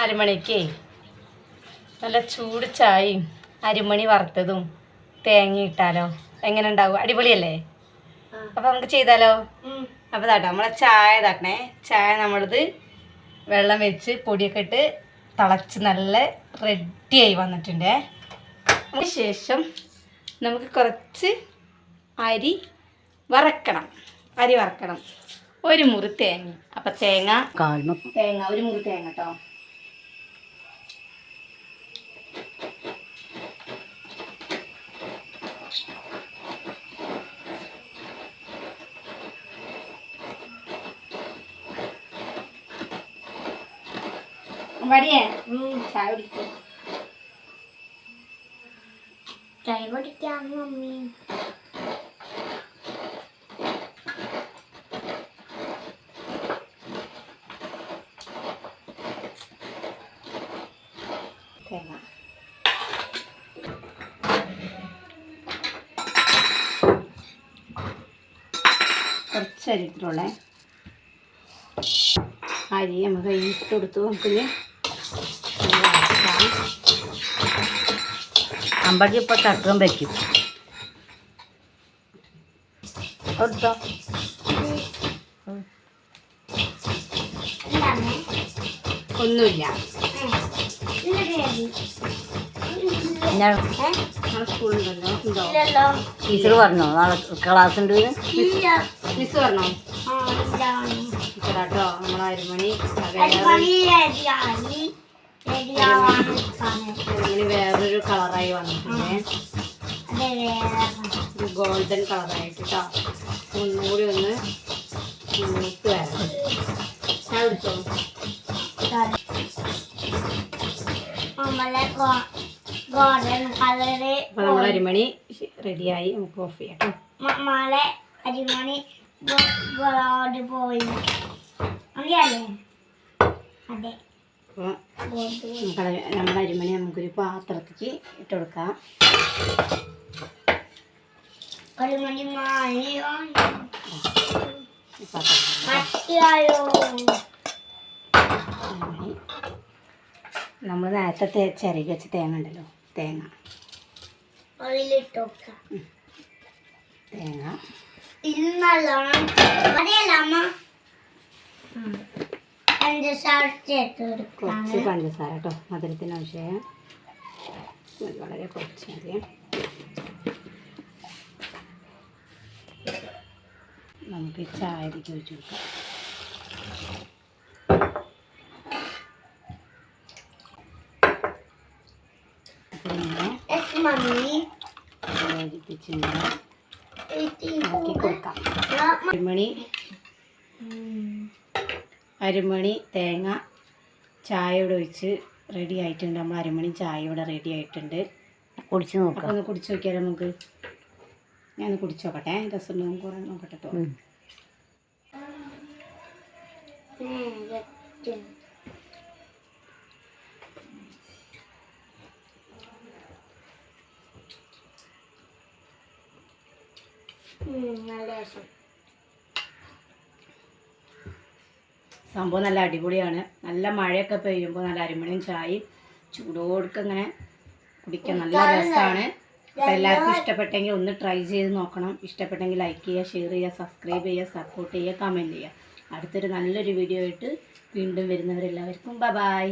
നാല് മണിക്കേ നല്ല ചൂട് ചായയും അരിമണി വറുത്തതും തേങ്ങ ഇട്ടാലോ? എങ്ങനെ ഉണ്ടാവും അടിപൊളിയല്ലേ അപ്പോൾ നമുക്ക് ചെയ്താലോ? അപ്പോൾ ഇതാട്ടോ നമ്മളെ ചായ ഇതാക്കണേ. ചായ നമ്മളിത് വെള്ളം വെച്ച് പൊടിയൊക്കെ ഇട്ട് തിളച്ച് നല്ല റെഡിയായി വന്നിട്ടുണ്ട്. അതിന് ശേഷം നമുക്ക് കുറച്ച് അരി വറക്കണം. അരി വറക്കണം. ഒരു മുറി തേങ്ങ. അപ്പം തേങ്ങ തേങ്ങ ഒരു മുറി തേങ്ങ കേട്ടോ വടിയേ ചായ കുടിക്കും. ചായ കുടിക്കാം മമ്മി. തേങ്ങ. കുറച്ച് അരി ഇട്ടുള്ളേ അരി നമുക്ക് ഇട്ട് കൊടുത്തു അമ്പഴി ഇപ്പോൾ ചക്രം വയ്ക്കും എടുത്തോ. ഒന്നുമില്ല. ടീച്ചർ പറഞ്ഞോ? നാളെ ക്ലാസ് ഉണ്ട് ഇല്ല. മിസ് പറഞ്ഞോ? കേട്ടോ അരിമണി. ഗോൾഡൻ കളറായിട്ട് കേട്ടോ ഒന്നുകൂടി ഒന്ന് മൂത്ത് വരണം. ഞാൻ എടുത്തോ അരിമണി റെഡിയായി നമുക്ക് ഓഫ് ചെയ്യാം. അരിമണി പോയി. അതെ. അപ്പോൾ നമുക്ക് നമ്മുടെ അരിമണി നമുക്കൊരു പാത്രത്തിലേക്ക് ഇട്ട് കൊടുക്കാം. മത്തിയായോ നമ്മൾ നേരത്തെ ചെറിയ വെച്ച തേങ്ങ ഉണ്ടല്ലോ തേങ്ങ. അതിലിട്ടോക്ക തേങ്ങ. ഇത് നല്ലോണം അറിയല്ല അമ്മ പഞ്ചസാര കുറച്ച് കേട്ടോ മധുരത്തിന് ആവശ്യമായ. വളരെ കുറച്ച് മതി നമുക്ക് ഈ ചായക്ക് ഒഴിച്ച് കൊടുക്കാം അപ്പോൾ ഇങ്ങനെ എസ് മമ്മി യോജിപ്പിച്ച് ഇങ്ങനെ ഇത് ഒഴിച്ചു കൊടുക്കാം. അരിമണി. അരിമണി തേങ്ങ ചായയോടെ ഒഴിച്ച് റെഡി ആയിട്ടുണ്ട്. നമ്മൾ അരിമണി ചായയോടെ റെഡി ആയിട്ടുണ്ട്. കുടിച്ച് നോക്കാം. ഒന്ന് കുടിച്ച് നോക്കിയാലോ നമുക്ക്? ഞാൻ കുടിച്ചു നോക്കട്ടെ. രസം കുറേ നോക്കട്ടെ രസം. സംഭവം നല്ല അടിപൊളിയാണ്. നല്ല മഴയൊക്കെ പെയ്യുമ്പോൾ നല്ല അരിമണിയും ചായയും ചൂടോടുക്കങ്ങനെ കുടിക്കാൻ നല്ല രസമാണ് അപ്പോൾ എല്ലാവർക്കും ഇഷ്ടപ്പെട്ടെങ്കിൽ ഒന്ന് ട്രൈ ചെയ്ത് നോക്കണം. ഇഷ്ടപ്പെട്ടെങ്കിൽ ലൈക്ക് ചെയ്യുക ഷെയർ ചെയ്യുക സബ്സ്ക്രൈബ് ചെയ്യുക സപ്പോർട്ട് ചെയ്യുക കമന്റ് ചെയ്യുക. അടുത്തൊരു നല്ലൊരു വീഡിയോ ആയിട്ട് വീണ്ടും വരുന്നവരെല്ലാവർക്കും ബൈ ബൈ